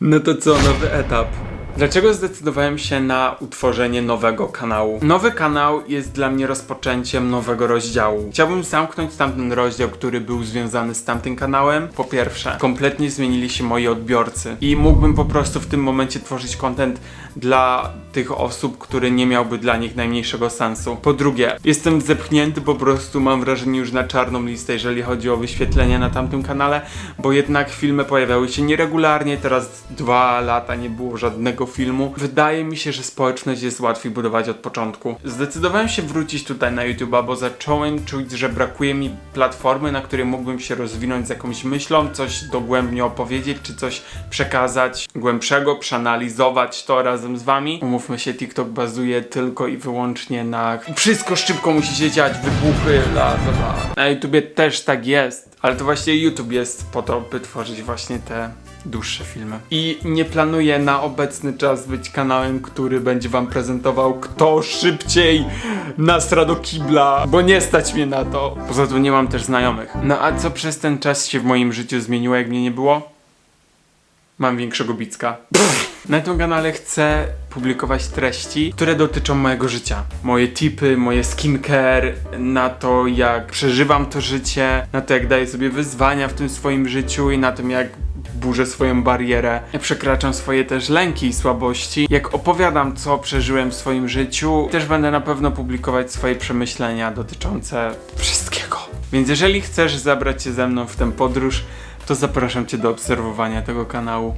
No to co, nowy etap. Dlaczego zdecydowałem się na utworzenie nowego kanału? Nowy kanał jest dla mnie rozpoczęciem nowego rozdziału. Chciałbym zamknąć tamten rozdział, który był związany z tamtym kanałem. Po pierwsze, kompletnie zmienili się moi odbiorcy i mógłbym po prostu w tym momencie tworzyć content dla tych osób, który nie miałby dla nich najmniejszego sensu. Po drugie, jestem zepchnięty po prostu, mam wrażenie już na czarną listę, jeżeli chodzi o wyświetlenia na tamtym kanale, bo jednak filmy pojawiały się nieregularnie, teraz dwa lata nie było żadnego filmu. Wydaje mi się, że społeczność jest łatwiej budować od początku. Zdecydowałem się wrócić tutaj na YouTube'a, bo zacząłem czuć, że brakuje mi platformy, na której mógłbym się rozwinąć z jakąś myślą, coś dogłębnie opowiedzieć, czy coś przekazać głębszego, przeanalizować to razem z wami. Umówmy się, TikTok bazuje tylko i wyłącznie na wszystko szybko musi się dziać, wybuchy, bla bla bla. Na YouTubie też tak jest, ale to właśnie YouTube jest po to, by tworzyć właśnie te dłuższe filmy. I nie planuję na obecny czas być kanałem, który będzie wam prezentował kto szybciej nasra do kibla, bo nie stać mnie na to. Poza tym nie mam też znajomych. No a co przez ten czas się w moim życiu zmieniło, jak mnie nie było? Mam większego bicka. Na tym kanale chcę publikować treści, które dotyczą mojego życia. Moje tipy, moje skincare, na to jak przeżywam to życie, na to jak daję sobie wyzwania w tym swoim życiu i na tym jak burzę swoją barierę, przekraczam swoje też lęki i słabości, jak opowiadam co przeżyłem w swoim życiu. Też będę na pewno publikować swoje przemyślenia dotyczące wszystkiego. Więc jeżeli chcesz zabrać się ze mną w tę podróż, to zapraszam Cię do obserwowania tego kanału.